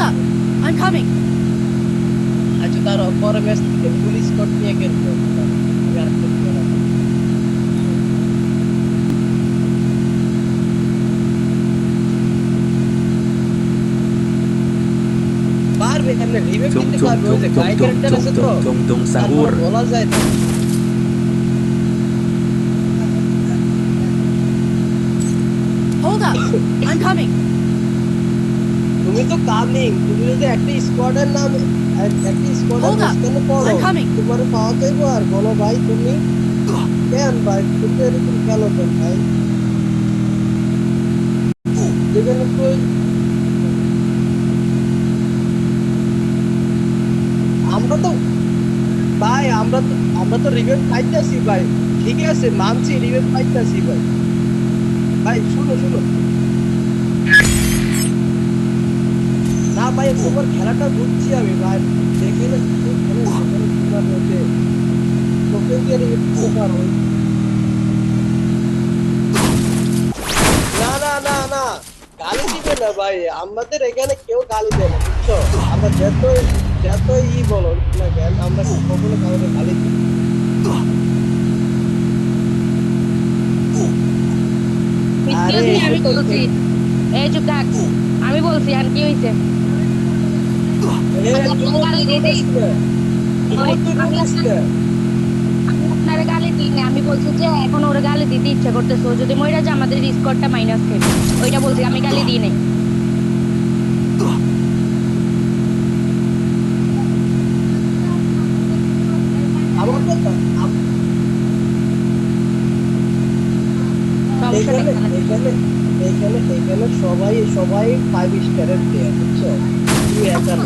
up! I'm coming! আচ্ছা তার পরে ম্যাচ থেকে পুলিশ কোর্ট নিয়ে খেলবো আমি আর খেলবো না। পারবে এমনি রিভাইভ Tung দিতে tung পারবে ওই tung যে tung guy tung character tung আছে তো tung tung tung তারপর sahur. বলা যায় না Hold up! I'm coming! তুমি তো কামিং তুমি যদি একটা স্কোয়াডের নাম এক- একটা স্কোয়াডের. মাঝখানে পড়ো. তোমার পাওয়া যাইবো আর বলো ভাই তুমি কেন ভাই? তুমি এরকম কেন কেন ভাই। যেখানে আমরা তো ভাই আমরা তো আমরা তো রিভেট ভাই। ঠিক আছে মানছি রিভেট পাইতেছি ভাই। ভাই শুনো শুনো। ভাই তোমার খেলাটা বুঝছি আমি ভাই। যেখানে যেখানে যেখানে তোমার হচ্ছে। তোকে দিয়ে রিভেট দিতে না না না না। গালি দিবে না ভাই। আমাদের এখানে কেউ গালি দেয় না বুঝছ? আমরা যত যত ই বলো না কেন আমরা কখনো কাউকে গালি দিই না। আরে, Excuse me, আমি বলছি। এই চুপ থাক। আমি বলছি আর কি হয়েছে? আপনার গালি দিই আমি বলছি যে এখন ওর গালি দিতে ইচ্ছা করতেছে ও যদি মইরা যে আমাদের স্কোরটা মাইনাস খেয়ে ওইটা বলছি আমি গালি দিই নাই সবাই সবাই ফাইভ স্টারের প্লেয়ার বুঝছ তুমি একা না।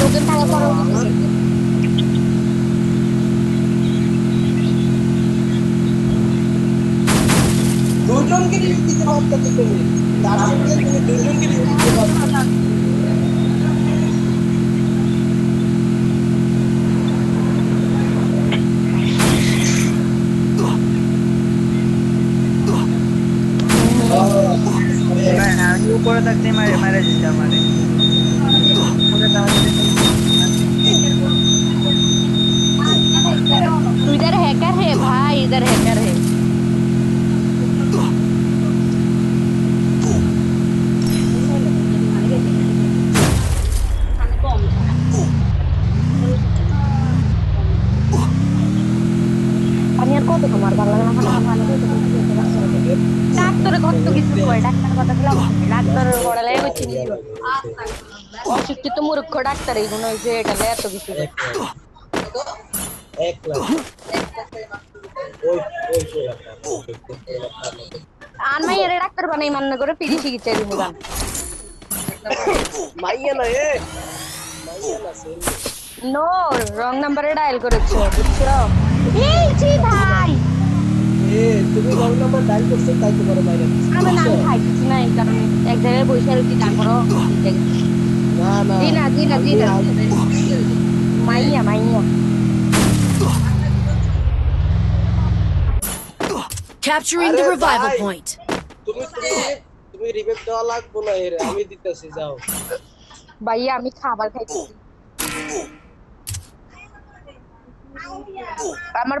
টোকেন থাকার পরে দুজনকে দিতে পারতো তুমি তার সঙ্গে তুমি দুজনকে দিতে পারতো আমি উপরে থাকতে মারে মারা দিতে আমারে উপরে তাহলে কত কিছু ডাক্তার অশিক্ষিত মূর্খ ডাক্তার এইগুলো এটা এত কিছু এক ডাক্তার বানাই মান্য করে পিড়ি চিকিৎসা দিব না রং নাম্বারে ডায়াল করেছ বুঝছ ভাই। এ তুমি রং নাম্বার ডায়াল করছ তাই তোমার মাইয়া আমি নাম? খাইছি না এই কারণে এক জায়গায় বসে রয়েছি তারপরও না না জি না জি না জি না মাইয়া মাইয়া। Capturing the revival point. তুমি তুমি তুমি দেওয়া লাগবো না এর? আমি দিতেছি যাও। ভাইয়া আমি খাবার খাইছি আমার